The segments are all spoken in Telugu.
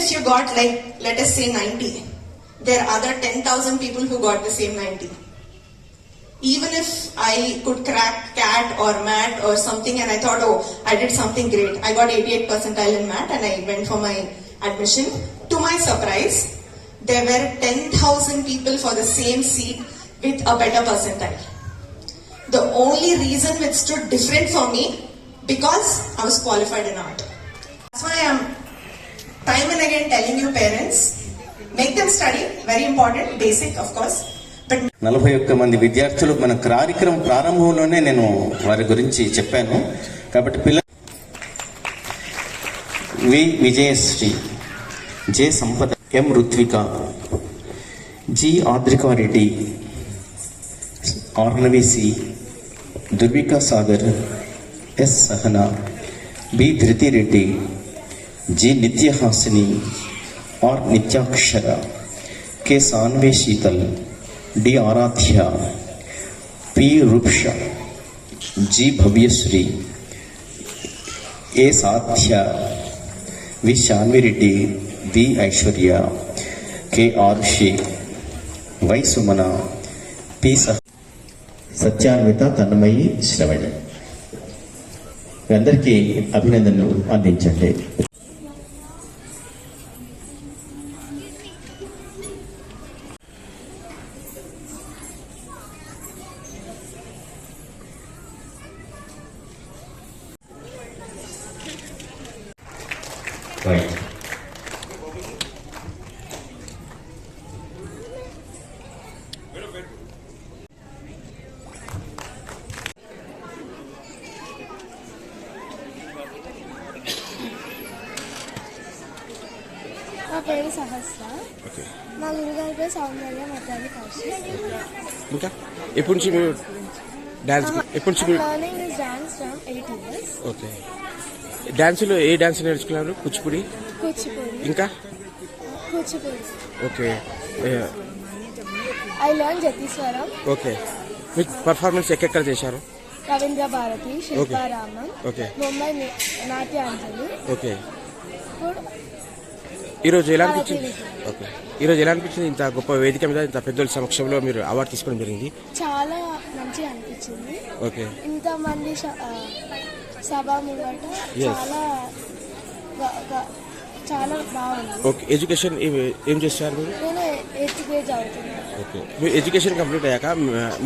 if you got like, let us say 90, there are other 10,000 people who got the same 90. Even if I could crack CAT or MAT or something and I thought, oh, I did something great. I got 88 percentile in MAT and I went for my admission. To my surprise, there were 10,000 people for the same seat with a better percentile. The only reason which stood different for me because I was qualified in art. That's why I'm time and again telling you parents, make them study, very important, basic of course, but నలభై ఒక్క మంది విద్యార్థులు మన కార్యక్రమం ప్రారంభంలోనే నేను వారి గురించి చెప్పాను. కాబట్టి పిల్ల V Vijayasri J Sampada M Ruthvika G Adrika Reddy Arnavi C Durvika Sagar S Sahana B Dhruti Reddy G Nityahasini R Nityakshara K Saanve Sheetal D Aaradhya P Ruksha G Bhavyasri A Sadhya V Shanvi Reddy V Aishwarya K Arushi Y Sumana P Saha Satyanvitha Tanmayi Sravani మీ అందరికీ అభినందనలు అందించండి రైట్ పేరు సహస్ర. మా గురుగారి పేరు సౌందర్య మతాది కౌశిక్ ఇంకా ఎప్పటి నుంచి మీరు డాన్స్ ఎప్పటి నుంచి మీరు dance from eight years okay డాన్సులో ఏ డాన్స్ నేర్చుకున్నారు? కూచిపూడి? ఇంకా? Okay. I learn Jathiswaram okay. మీకు పర్ఫార్మెన్స్ ఎక్కడెక్కడ చేశారు? రవీంద్ర భారతి శిల్పారామం ఓకే. ముంబై నాట్యాంజలి. ఓకే. ఈరోజు ఎలా అనిపించింది? ఓకే. ఈరోజు ఎలా అనిపించింది? ఇంత గొప్ప వేదిక మీద ఇంత పెద్దల సమక్షంలో మీరు అవార్డు తీసుకోవడం జరిగింది. చాలా మంచిగా అనిపించింది. ఓకే. ఇంతమంది సభ ముంగట Yes. చాలా గ- గ- చాలా బాగుంది. ఓకే ఎడ్యుకేషన్ ఏ- చేస్తారు మీరు? నేను ఎయిత్ గ్రేడ్ చదువుతున్నాను ఓకే మీ ఎడ్యుకేషన్ కంప్లీట్ అయ్యాక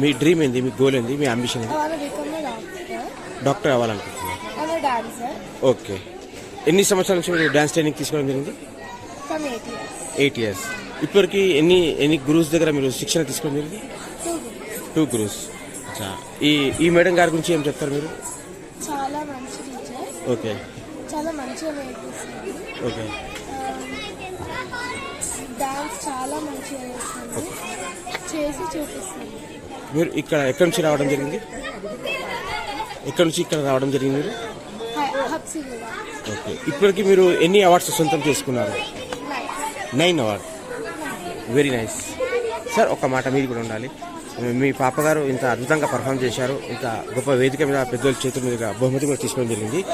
మీ- డ్రీమ్ ఏంది మీ గోల్ ఏంది మీ అంబిషన్ ఏంది? బికమ్ డాక్టర్ డాన్సర్ ఓకే ఎన్ని సంవత్సరాల నుంచి మీరు డాన్స్ ట్రైనింగ్ తీసుకోవడం జరిగింది? From eight years eight years ఇప్పటికి ఎన్ని ఎన్ని గురువుస్ దగ్గర మీరు శిక్షణ తీసుకోవడం జరిగింది? టూ గురువుస్ ఈ ఈ మేడం గారి గురించి ఏం చెప్తారు మీరు? ఓకే. చాలా మంచిగా నేర్పిస్తుంది. ఓకే. డాన్స్ చాలా మంచిగా చేస్తుంది చేసి చూపిస్తుంది. మీరు ఇక్కడ ఎక్కడి నుంచి రావడం జరిగింది? ఎక్కడి నుంచి ఇక్కడ రావడం జరిగింది మీరు? ఓకే. ఇప్పటికి మీరు ఎన్ని అవార్డ్స్ సొంతం చేసుకున్నారు? Nine. Award very nice sir ఒక మాట మీరు కూడా ఉండాలి. మీ పాపగారు ఇంత అద్భుతంగా పర్ఫామ్ చేశారు. ఇంత గొప్ప వేదిక మీద పెద్దోళ్ళ చేతుల మీదుగా బహుమతి కూడా తీసుకోవడం జరిగింది.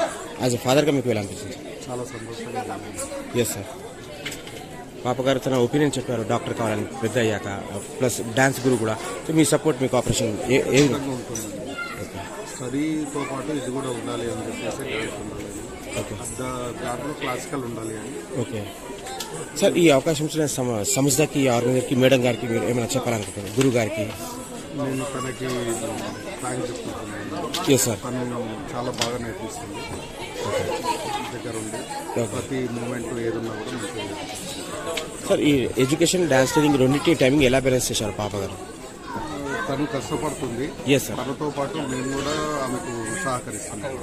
యాజ్ ఎ ఫాదర్గా మీకు ఎలా అనిపించింది? చాలా సంతోషంగా ఎస్ సార్ పాపగారు తన ఒపీనియన్ చెప్పారు. డాక్టర్ కావాలని పెద్ద అయ్యాక ప్లస్ డాన్స్ గురు కూడా. సో మీ సపోర్ట్ మీకు ఆపరేషన్ ఏ- స్టడీతో పాటు ఇది కూడా ఉండాలి అని చెప్పేసి. ఓకే దాంట్లో క్లాసికల్ ఉండాలి అని. ఓకే సార్ ఈ అవకాశం ఇచ్చిన సంస్థకి ఆర్గనైజర్కి మేడం గారికి మీరు ఏమైనా చెప్పాలనుకుంటున్నారు? గురువు గారికి? నేను తనకి థ్యాంక్స్ చెప్పుకుంటున్నాను ఎస్ సార్ తను చాలా బాగా నేర్పిస్తుంది. దగ్గర ఉండి. ప్రతి మూమెంట్ ఏదున్నా కూడా. సార్ ఈ ఎడ్యుకేషన్ డాన్స్ ట్రైనింగ్ రెండింటి టైమింగ్ ఎలా బ్యాలెన్స్ చేశారు పాప గారు? తను కష్టపడుతుంది. ఎస్ సార్ తనతో పాటు నేను కూడా ఆమెకు సహకరిస్తున్నాను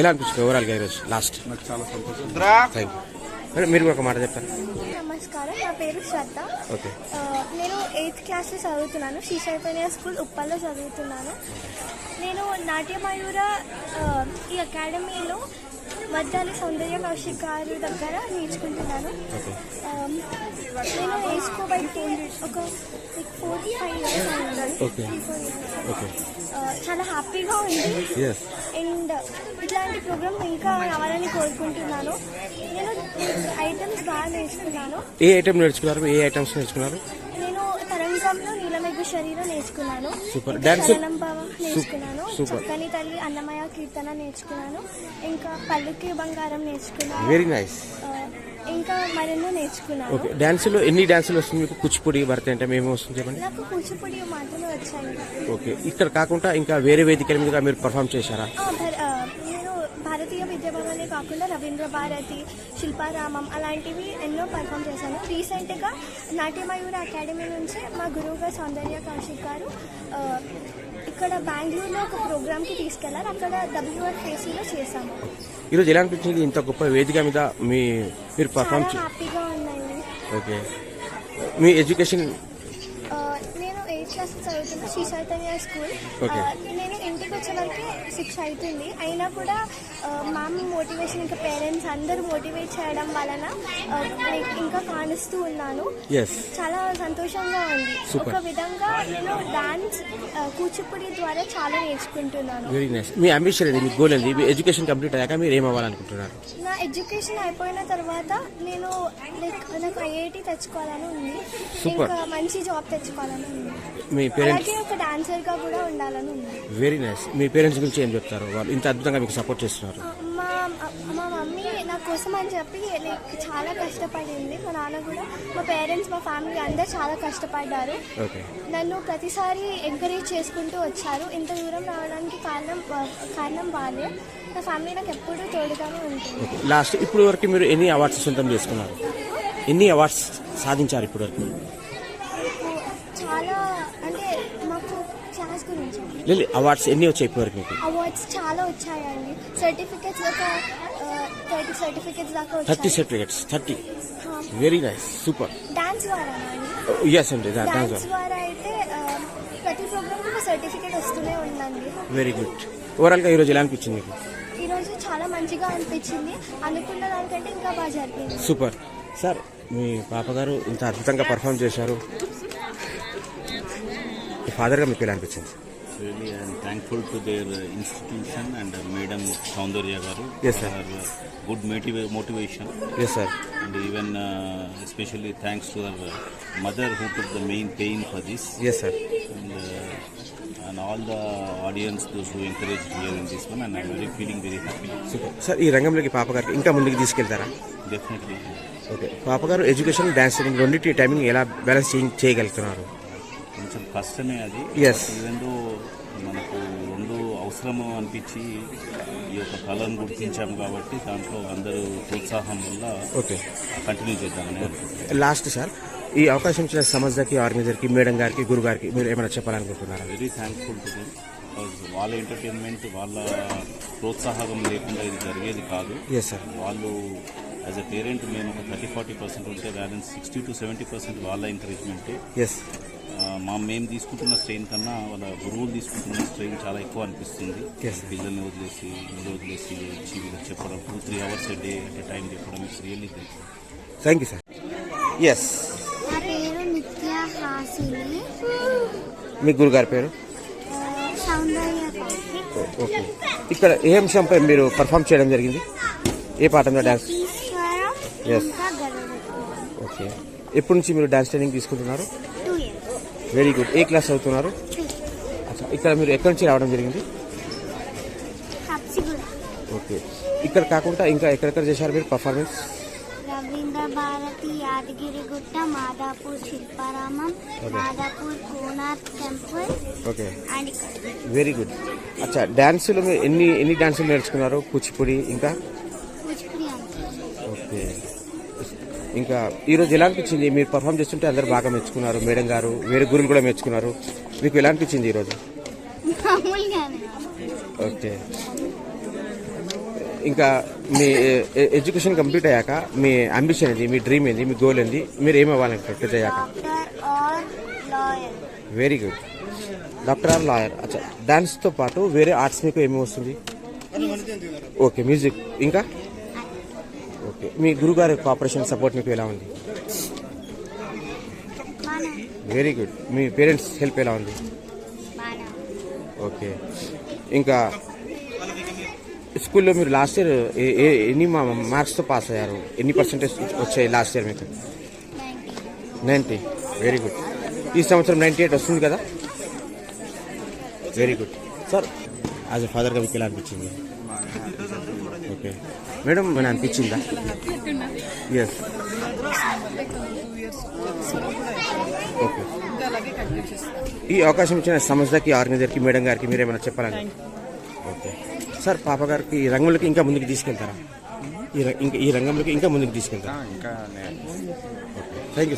ఎలా అనిపించింది ఓవరాల్గా ఈరోజు? లాస్ట్ నాకు చాలా సంతోషం. థ్యాంక్ యూ మీరు ఒక మాట చెప్తారు నమస్కారం నా పేరు శ్రద్ధ. నేను ఎయిత్ క్లాస్లో చదువుతున్నాను శ్రీ చైతన్య స్కూల్ ఉప్పల్లో చదువుతున్నాను. నేను నాట్యమయూర ఈ అకాడమీలో వద్దాలి సౌందర్య కౌశిక్ గారి దగ్గర నేర్చుకుంటున్నాను. నేను నేర్చుకోబట్టి ఒక ఫోర్ ఫైవ్ ఇయర్స్ చాలా హ్యాపీగా ఉంది. అండ్ ఇట్లాంటి ప్రోగ్రామ్ ఇంకా రావాలని కోరుకుంటున్నాను. నేను ఐటమ్స్ బాగా నేర్చుకున్నాను. ఏ ఐటమ్ నేర్చుకున్నారు? ఏ ఐటమ్స్ నేర్చుకున్నారు? నేను తరంగంలో నీలమేఘ శరీరం నేర్చుకున్నాను. శరణం భావం నేర్చుకున్నాను. చక్కని తల్లి అన్నమయ్య కీర్తన నేర్చుకున్నాను. ఇంకా పల్లుకి బంగారం నేర్చుకున్నాను. వెరీ నైస్ ఇంకా మరెన్నో నేర్చుకున్నాను. ఓకే డ్యాన్సులో ఎన్ని డ్యాన్సులు వస్తుంది మీకు? కూచిపూడి భరతనాట్యం ఏమేమి వస్తుంది చెప్పండి? నాకు కూచిపూడి మాత్రమే వచ్చాయి. ఓకే ఇక్కడ కాకుండా ఇంకా వేరే వేదికల మీద మీరు పర్ఫామ్ చేశారా? భారతీయ విద్యాభవనే కాకుండా రవీంద్ర భారతి శిల్పారామం అలాంటివి ఎన్నో పర్ఫామ్ చేశాను. రీసెంట్గా నాట్యమయూర అకాడమీ నుంచి మా గురువుగా సౌందర్య కౌశిక్ గారు ఇక్కడ బెంగళూరులో ఒక ప్రోగ్రామ్కి తీసుకెళ్ళారు. అక్కడ డబ్ల్యూఆర్ఫేసీలో చేశాము. ఈరోజు ఎలా అనిపించింది? ఇంత గొప్ప వేదిక మీద మీ మీరు పర్ఫామ్ చాలా హ్యాపీగా ఉన్నాయి ఓకే. మీ ఎడ్యుకేషన్ ఆ, నేను ఎయిత్ క్లాస్ చదువుతున్న శ్రీ చైతన్య స్కూల్. ఆ, నేను ఇంటికి వచ్చే వరకు సిక్స్ అవుతుంది. అయినా కూడా మామ్ మోటివేషన్ ఇంకా పేరెంట్స్ అందరూ మోటివేట్ చేయడం వలన ఇంకా కానిస్తూ ఉన్నాను. చాలా సంతోషంగా ఉంది. ఒక విధంగా నేను డాన్స్ కూచిపూడి ద్వారా చాలా నేర్చుకుంటున్నాను. వెరీ నైస్ మీ అంబిషన్ ఏది? మీ గోల్ ఏంది? మీ ఎడ్యుకేషన్ కంప్లీట్ అయ్యాక మీరు ఏం అవ్వాలనుకుంటున్నారు నా ఎడ్యుకేషన్ అయిపోయిన తర్వాత నేను లైక్ నాకు ఐఐటి తెచ్చుకోవాలని ఉంది. ఇంకా మంచి జాబ్ తెచ్చుకోవాలని ఉంది. మీ పేరెంట్స్ ఒక డాన్సర్గా కూడా ఉండాలని ఉంది. వెరీ నైస్ మీ పేరెంట్స్ గురించి ఏం చెప్తారు? వాళ్ళు ఇంత అద్భుతంగా మీకు సపోర్ట్ చేస్తున్నారు. మా మా మమ్మీ నా కోసం అని చెప్పి లైక్ చాలా కష్టపడింది. మా నాన్న కూడా మా పేరెంట్స్ మా ఫ్యామిలీ అందరు చాలా కష్టపడ్డారు. ఓకే నన్ను ప్రతిసారి ఎంకరేజ్ చేసుకుంటూ వచ్చారు. ఇంత దూరం రావడానికి కారణం కారణం వాళ్ళే. నా ఫ్యామిలీ నాకు ఎప్పుడూ తోడుగానే ఉంటుంది. లాస్ట్ ఇప్పుడు వరకు మీరు ఎన్ని అవార్డ్స్ సొంతం చేసుకున్నారు? ఎన్ని అవార్డ్స్ సాధించారు ఇప్పుడు వరకు చాలా అంటే మాకు క్లాస్ గురించి లేదు అవార్డ్స్ ఎన్ని వచ్చాయి ఇప్పటి వరకు మీకు? అవార్డ్స్ చాలా వచ్చాయండి. సర్టిఫికెట్స్ దాకా థర్టీ సర్టిఫికెట్స్ దాకా థర్టీ వచ్చాయి certificates thirty very nice super dance ద్వారా ఎస్ అండి డాన్స్ డాన్స్ ద్వారా అయితే ఆ, ప్రతి ప్రోగ్రామ్ ఒక సర్టిఫికేట్ వస్తూనే ఉందండి. వెరీ గుడ్ ఓవరాల్గా ఈరోజు ఎలా అనిపించింది మీకు? ఈరోజు చాలా మంచిగా అనిపించింది. అనుకున్న దానికంటే ఇంకా బాగా జరిగింది. సూపర్ సార్ మీ పాప గారు ఇంత అద్భుతంగా పర్ఫామ్ చేశారు. మీ ఫాదర్గా మీకు ఎలా అనిపించింది? Really thankful to their institution and madam Soundarya garu good motive motivation yes sir and even especially thanks to our mother who to the main pain for this yes sir and and all the audience those who encourage and feeling sir ఈ రంగంలోకి పాప గారికి ఇంకా ముందుకు తీసుకెళ్తారా? Definitely okay. పాప గారు ఎడ్యుకేషన్ డ్యాన్స్ సెట్టింగ్ రెండింటి టైమింగ్ ఎలా బ్యాలెన్స్ చేయగలుగుతున్నారు? కొంచెం కష్టమే అది. ఎస్ ఈవెన్ దో అవసరము అనిపించి ఈ యొక్క కళను గుర్తించాము కాబట్టి దాంట్లో అందరూ ప్రోత్సాహం వల్ల ఓకే. కంటిన్యూ చేద్దామని అనుకుంటున్నాను. లాస్ట్ సార్ ఈ అవకాశం ఇచ్చిన సమస్యకి ఆర్గనైజర్కి మేడం గారికి గురువు గారికి మీరు ఏమైనా చెప్పాలనుకుంటున్నారా? వెరీ థ్యాంక్ఫుల్ టు దెమ్ వాళ్ళ ఎంటర్టైన్మెంట్ వాళ్ళ ప్రోత్సాహం లేకుండా ఇది జరిగేది కాదు. ఎస్ సార్ వాళ్ళు యాజ్ అ పేరెంట్ మేము ఒక థర్టీ ఫార్టీ పర్సెంట్ ఉంటే balance sixty to seventy percent వాళ్ళ ఎంకరేజ్మెంట్ ఎస్ మా మేము తీసుకుంటున్న స్ట్రెయిన్ కన్నా వాళ్ళ గురువులు తీసుకుంటున్న స్ట్రెయిన్ చాలా ఎక్కువ అనిపిస్తుంది. పిల్లల్ని వదిలేసి వీళ్ళు వదిలేసి వచ్చి వీళ్ళకి చెప్పడం టూ త్రీ అవర్స్ డే అంటే టైం చెప్పడం it's really great thank you sir yes నా పేరు నిత్య హాసిని. మీ గురుగారి పేరు? సౌందర్య ఓకే. ఇక్కడ ఏ అంశంపై మీరు పర్ఫామ్ చేయడం జరిగింది? ఏ Yes. ఇంకా గరుడ ఓకే ఎప్పటి నుంచి మీరు డాన్స్ ట్రైనింగ్ తీసుకుంటున్నారు? Very good. ఏ క్లాస్ చదువుతున్నారు? అచ్చా ఇక్కడ మీరు ఎక్కడి నుంచి రావడం జరిగింది? ఓకే. ఇక్కడ కాకుండా ఇంకా ఎక్కడెక్కడ చేశారు మీరు performance? Ravindra Bharathi Yadagirigutta Madhapur Shilparamam Madhapur Konark temple okay. Very good. అచ్చా డ్యాన్సులు ఎన్ని ఎన్ని డ్యాన్సులు నేర్చుకున్నారు? కూచిపూడి ఇంకా కూచిపూడి అంతే ఓకే ఇంకా ఈరోజు ఎలా అనిపించింది? మీరు పర్ఫామ్ చేస్తుంటే అందరు బాగా మెచ్చుకున్నారు. మేడం గారు వేరే గురువులు కూడా మెచ్చుకున్నారు. మీకు ఎలా అనిపించింది ఈరోజు మామూలుగానే. ఓకే. ఇంకా మీ ఎడ్యుకేషన్ కంప్లీట్ అయ్యాక మీ అంబిషన్ ఏంది? మీ డ్రీమ్ ఏంది? మీ గోల్ ఏంది? మీరు ఏమి అవ్వాలనుకుంటారు పెద్ద అయ్యాక? Very good doctor or lawyer అచ్చా. డాన్స్తో పాటు వేరే ఆర్ట్స్ మీకు ఏమి వస్తుంది? ఓకే మ్యూజిక్ ఇంకా? మీ గురుగారి కోఆపరేషన్ సపోర్ట్ మీకు ఎలా ఉంది? వెరీ గుడ్ మీ పేరెంట్స్ హెల్ప్ ఎలా ఉంది? ఓకే ఇంకా స్కూల్లో మీరు లాస్ట్ ఇయర్ ఎన్ని మార్క్స్తో పాస్ అయ్యారు? ఎన్ని పర్సెంటేజ్ వచ్చాయి లాస్ట్ ఇయర్ మీకు? నైంటీ వెరీ గుడ్ ఈ సంవత్సరం నైంటీ ఎయిట్ వస్తుంది కదా? Very good sir as a ఫాదర్గా మీకు ఎలా అనిపించింది? ఓకే. మేడం મને అనిపించిందా? ఎస్ ఓకే ఈ అవకాశం ఇచ్చిన సమస్యకి ఆర్గనైజర్కి మేడం గారికి మీరేమైనా చెప్పాలండి ఓకే సార్ పాప గారికి ఈ రంగంలోకి ఇంకా ముందుకు తీసుకెళ్తారా? ఈ ర- ఇంకా ఈ రంగంలోకి ఇంకా ముందుకు తీసుకెళ్తారా? ఇంకా థ్యాంక్ యూ